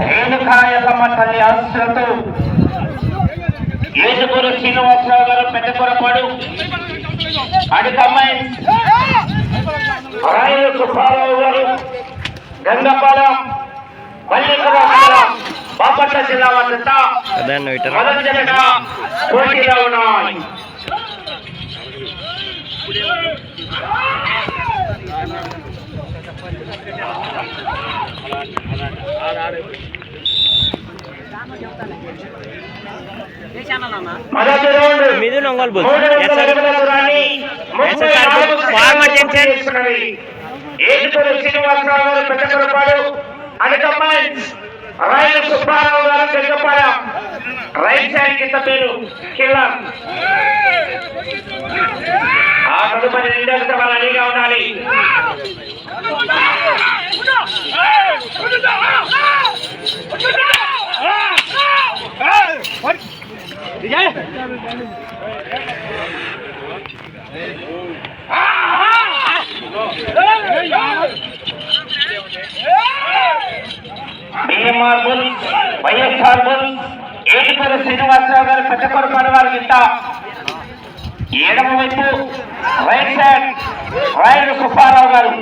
రేణుకాయలమ్మ తల్లి ఆశలతో ఏడుగురు శ్రీనివాసరావు గారు పెద్ద కొరపాడు అడికమ్మాయి రాయల సుబ్బారావు గారు. గంగపాలెం బాపట్ల జిల్లా వద్ద మొదటి పోటీలో ఉన్నాయి. రౌండ్. మీది నొంగోలు బుల్ మూడు ఎస్ వందల సార్ అడుగుల దూరాన్ని ముప్పై సార్, నాలుగు ఫార్మర్ జంక్షన్. చేసుకున్నది. శ్రీనివాసరావు గారు పెద్దకొరపాడు అనకమ్మాయి రాయల సుబ్బారావు గారు పెద్దపాలెం. రైట్ సైడ్ కింద పేరు కిల్లర్. ఆ తదుపరి రెండవ సభ రెడీగా ఉండాలి. బిఎంఆర్ బుల్ వైఎస్ఆర్ బుల్ ఏడుగురు శ్రీనివాసరావు గారు పెద్దకొరపాడు వారి కింద ఎడమ వైపు రైట్ సైడ్ రాయల సుబ్బారావు గారు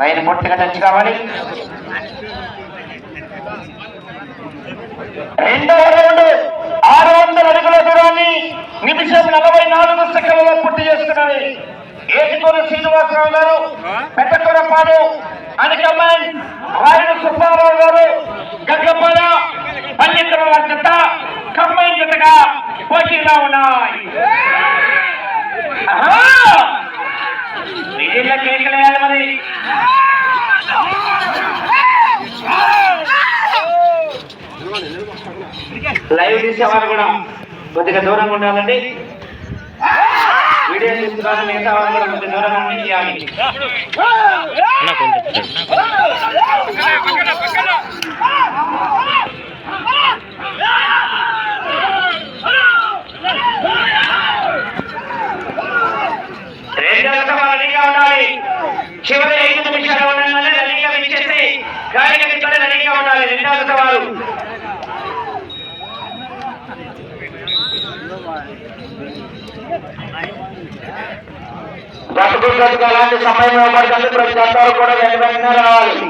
పైన పుట్టిన టచ్ కావాలి. రెండవ రౌండ్ ఆరు వందల అడుగుల దూరాన్ని నిమిషం నలభై నాలుగు సెకండ్లలో పూర్తి చేసుకున్నది ఏటికూరు శ్రీనివాసరావు గారు పెద్దకొరపాడు అనకమ్మన్ రాయుడు సుబ్బారావు గారు గగ్గపాడ పల్లెక్కల జత కమ్మాయి జతగా పోటీలో ఉన్నాయి. ఆహా! విజయంలో కేకలేయాలి మరి? లైవ్ తీసేవారు కూడా కొద్దిగా దూరంగా ఉండాలండి. వీడియో తీసుకురాని మిగతా వాళ్ళు కూడా కొద్దిగా దూరంగా ఉండి చేయాలి అన్న కొంచెం రెండవ సభ రెడీగా ఉండాలి చివరి ఐదు నిమిషాలు ఉండగానే రెడీగా ఇచ్చేసి గాలికి ఇక్కడ రెడీగా ఉండాలి రెండవ సవాలు. అలాంటి సమయం ఇవ్వబడుతుంది. ప్రతి అందరూ కూడా వెంటనే రావాలి.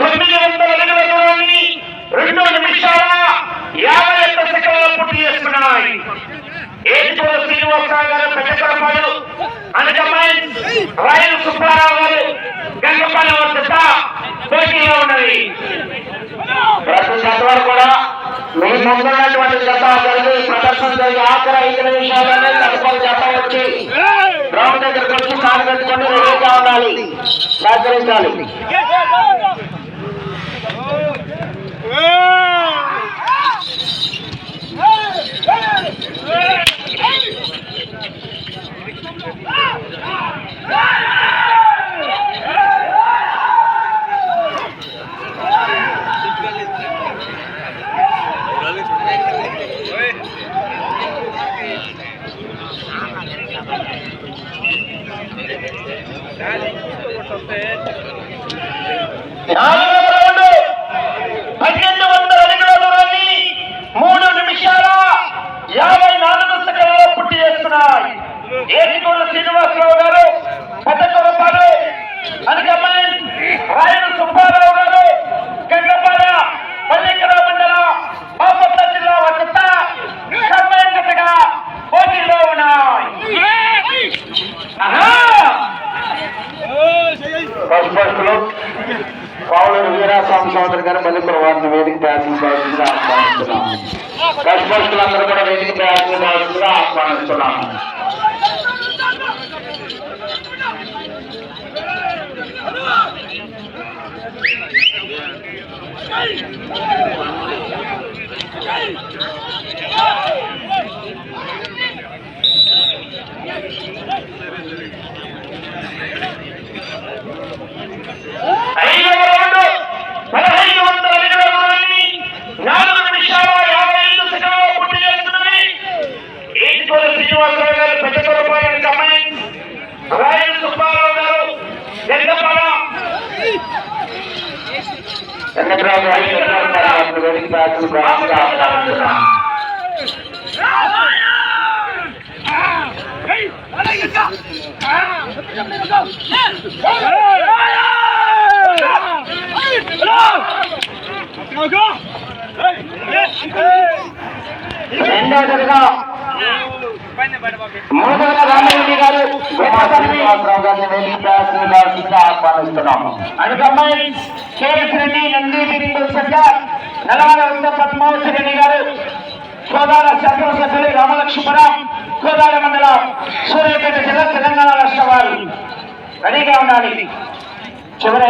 తొమ్మిది వందల అడుగుల దూరాన్ని రెండు నిమిషాల యాభై ఒక్క సెకండ్ల పూర్తి చేసుకున్నాయి ఏడుకోల శ్రీనివాసరావు గారు పెద్దకొరపాడు అనకమ్మాయి రాయల సుబ్బారావు గారు గంగపాలెం వద్ద పోటీలో ఉన్నది. ప్రతి వారు కూడా మీ ముందున్నటువంటి జత జరిగి ప్రదర్శన జరిగి ఆఖరి ఐదు నిమిషాల్లోనే తదుపరి జత వచ్చి గ్రౌండ్ దగ్గరకు వచ్చి కాలు పెట్టుకొని రెడీగా ఉండాలి. సహకరించాలి. నాలుగవ రౌండ్ వందల అడుగుల దూరాన్ని మూడు నిమిషాల యాభై నాలుగు పూర్తి చేస్తున్నాయి. శ్రీనివాసరావు గారు సుబ్బారావు గారు గంగపాడ పల్లికర మండల బాపట్ల జిల్లా వద్ద కమ్మాయి జతగా పోటీలో ఉన్నాయి ఆహా! ఫస్ట్ ఫస్ట్లో పావులూరు వీరాస్వామి సోదరు గారు మల్లిపుర వారిని వేదిక ప్రయాసించాల్సిందిగా ఆహ్వానిస్తున్నాం. ఫస్ట్ ఫస్ట్ అందరూ కూడా వేదిక ప్రయాసించాల్సిందిగా ఆహ్వానిస్తున్నాం. Hey! వెంకట్రావు గారు వెంకట్రావు వేదిక బ్యాచ్లు ప్రారంభించారు. ముందుగా రామరెడ్డి గారు ఆహ్వానిస్తున్నాము అనుకమ్మాయి కేఎస్ రెడ్డి నందిరెడ్డి రెడ్డి వచ్చాక నలభై ఉన్న పద్మావతి రెడ్డి గారు చివరి